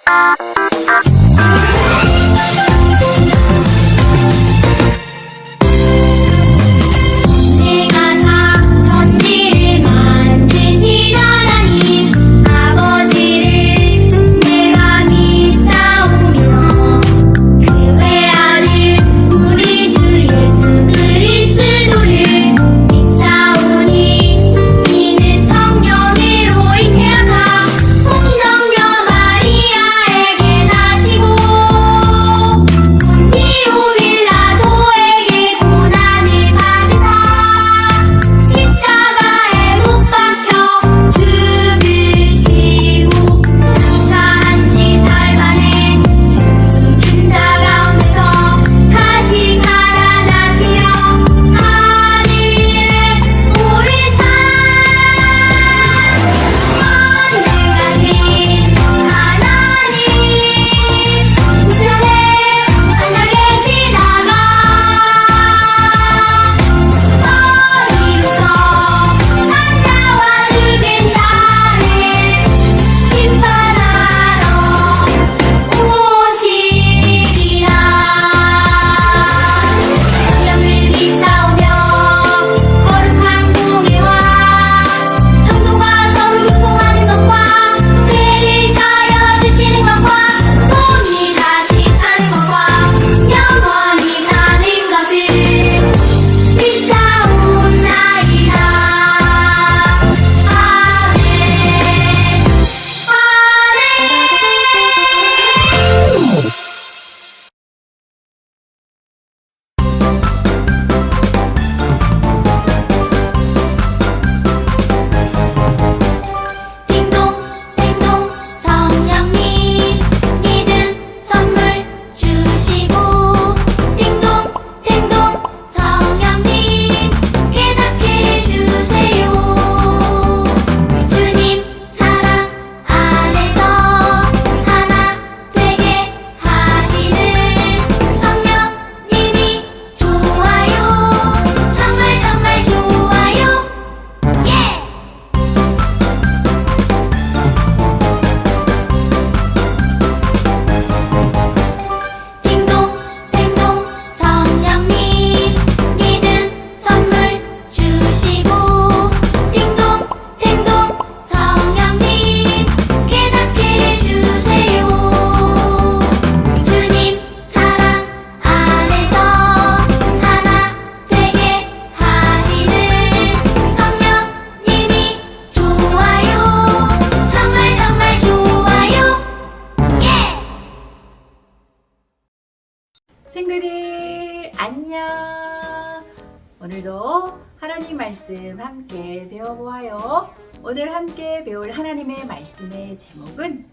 내 친구들 안녕. 오늘도 하나님 말씀 함께 배워보아요. 오늘 함께 배울 하나님의 말씀의 제목은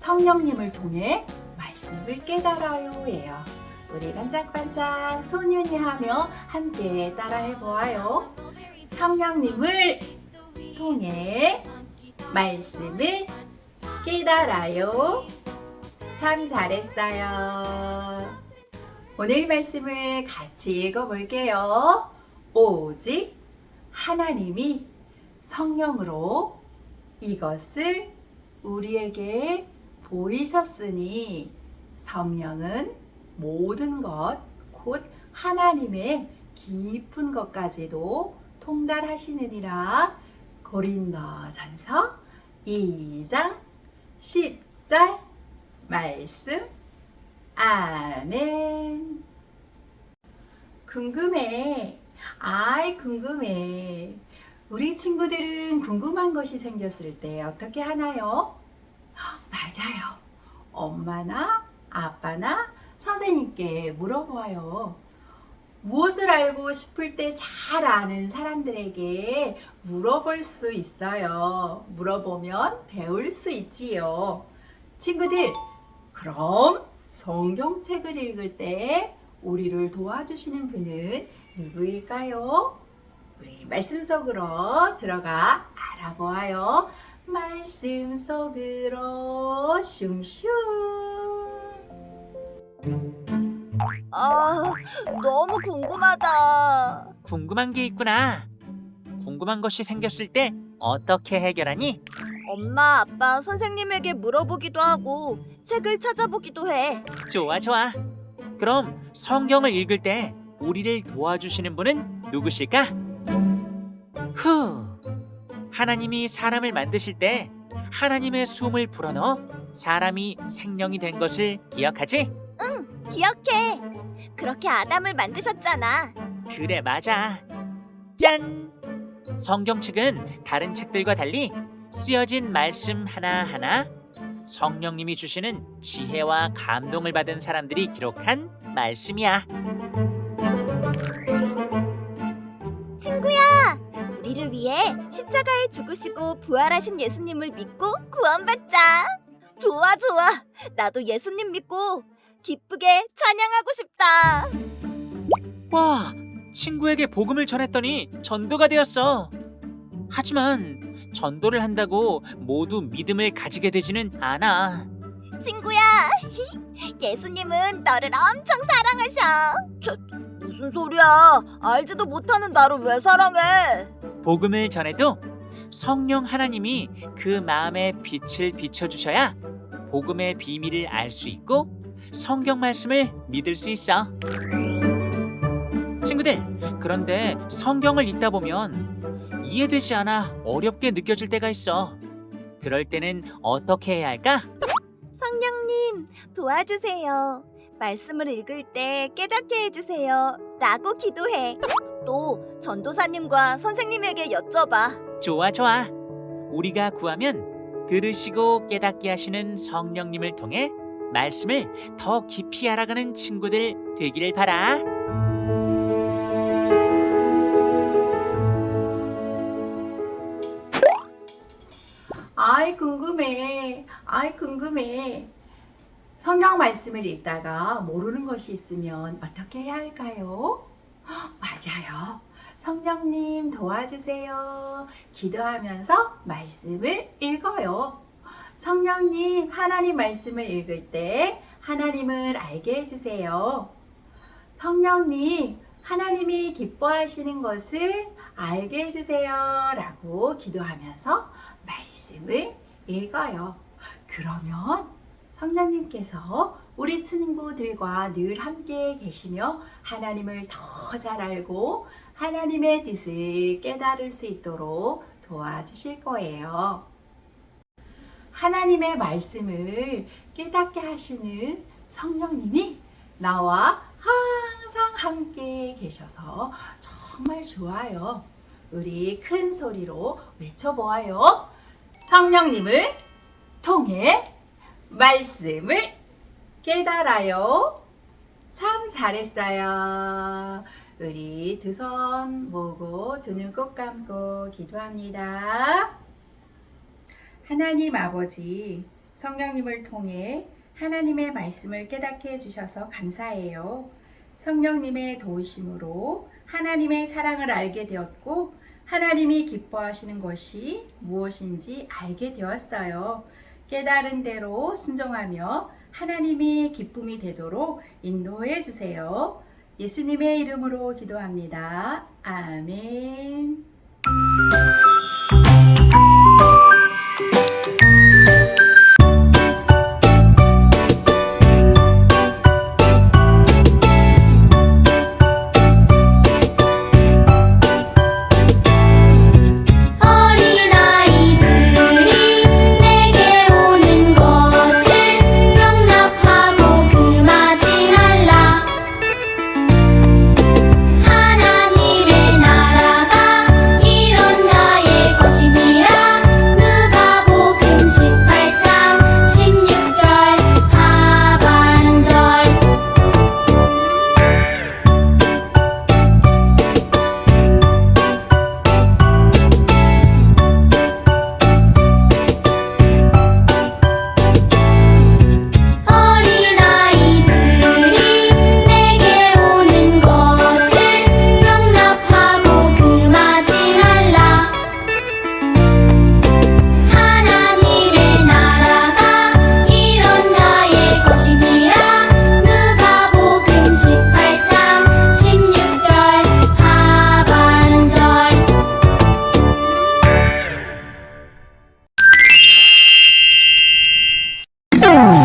성령님을 통해 말씀을 깨달아요 예요. 우리 반짝반짝 소년이 하며 함께 따라해보아요. 성령님을 통해 말씀을 깨달아요. 참 잘했어요 오늘 말씀을 같이 읽어볼게요. 오직 하나님이 성령으로 이것을 우리에게 보이셨으니 성령은 모든 것, 곧 하나님의 깊은 것까지도 통달하시느니라. 고린도전서 2장 10절 말씀 아멘. 궁금해. 아이, 궁금해. 우리 친구들은 궁금한 것이 생겼을 때 어떻게 하나요? 맞아요. 엄마나 아빠나 선생님께 물어봐요. 무엇을 알고 싶을 때 잘 아는 사람들에게 물어볼 수 있어요. 물어보면 배울 수 있지요. 친구들, 그럼 성경책을 읽을 때 우리를 도와주시는 분은 누구일까요? 우리 말씀 속으로 들어가 알아보아요. 말씀 속으로 슝슝. 아, 너무 궁금하다. 궁금한 게 있구나. 궁금한 것이 생겼을 때 어떻게 해결하니? 엄마, 아빠, 선생님에게 물어보기도 하고 책을 찾아보기도 해. 좋아, 좋아. 그럼 성경을 읽을 때 우리를 도와주시는 분은 누구실까? 후. 하나님이 사람을 만드실 때 하나님의 숨을 불어넣어 사람이 생명이 된 것을 기억하지? 기억해. 그렇게 아담을 만드셨잖아. 그래, 맞아. 짠! 성경책은 다른 책들과 달리 쓰여진 말씀 하나하나 성령님이 주시는 지혜와 감동을 받은 사람들이 기록한 말씀이야. 친구야, 우리를 위해 십자가에 죽으시고 부활하신 예수님을 믿고 구원받자. 좋아, 좋아. 나도 예수님 믿고 기쁘게 찬양하고 싶다. 와, 친구에게 복음을 전했더니 전도가 되었어. 하지만 전도를 한다고 모두 믿음을 가지게 되지는 않아. 친구야, 예수님은 너를 엄청 사랑하셔. 저, 무슨 소리야? 알지도 못하는 나를 왜 사랑해? 복음을 전해도 성령 하나님이 그 마음에 빛을 비춰 주셔야 복음의 비밀을 알 수 있고 성경 말씀을 믿을 수 있어. 친구들, 그런데 성경을 읽다 보면 이해되지 않아 어렵게 느껴질 때가 있어. 그럴 때는 어떻게 해야 할까? 성령님, 도와주세요. 말씀을 읽을 때 깨닫게 해주세요. 라고 기도해. 또 전도사님과 선생님에게 여쭤봐. 좋아, 좋아. 우리가 구하면 들으시고 깨닫게 하시는 성령님을 통해 말씀을 더 깊이 알아가는 친구들 되기를 바라. 아이 궁금해. 성경 말씀을 읽다가 모르는 것이 있으면 어떻게 해야 할까요? 헉, 맞아요. 성령님 도와주세요. 기도하면서 말씀을 읽어요. 성령님 하나님 말씀을 읽을 때 하나님을 알게 해주세요. 성령님 하나님이 기뻐하시는 것을 알게 해주세요. 라고 기도하면서 말씀을 읽어요. 그러면 성령님께서 우리 친구들과 늘 함께 계시며 하나님을 더 잘 알고 하나님의 뜻을 깨달을 수 있도록 도와주실 거예요. 하나님의 말씀을 깨닫게 하시는 성령님이 나와 항상 함께 계셔서 정말 좋아요. 우리 큰 소리로 외쳐보아요. 성령님을 통해 말씀을 깨달아요. 참 잘했어요. 우리 두 손 모으고 두 눈 꼭 감고 기도합니다. 하나님 아버지, 성령님을 통해 하나님의 말씀을 깨닫게 해주셔서 감사해요. 성령님의 도우심으로 하나님의 사랑을 알게 되었고, 하나님이 기뻐하시는 것이 무엇인지 알게 되었어요. 깨달은 대로 순종하며 하나님이 기쁨이 되도록 인도해 주세요. 예수님의 이름으로 기도합니다. 아멘. Ooh.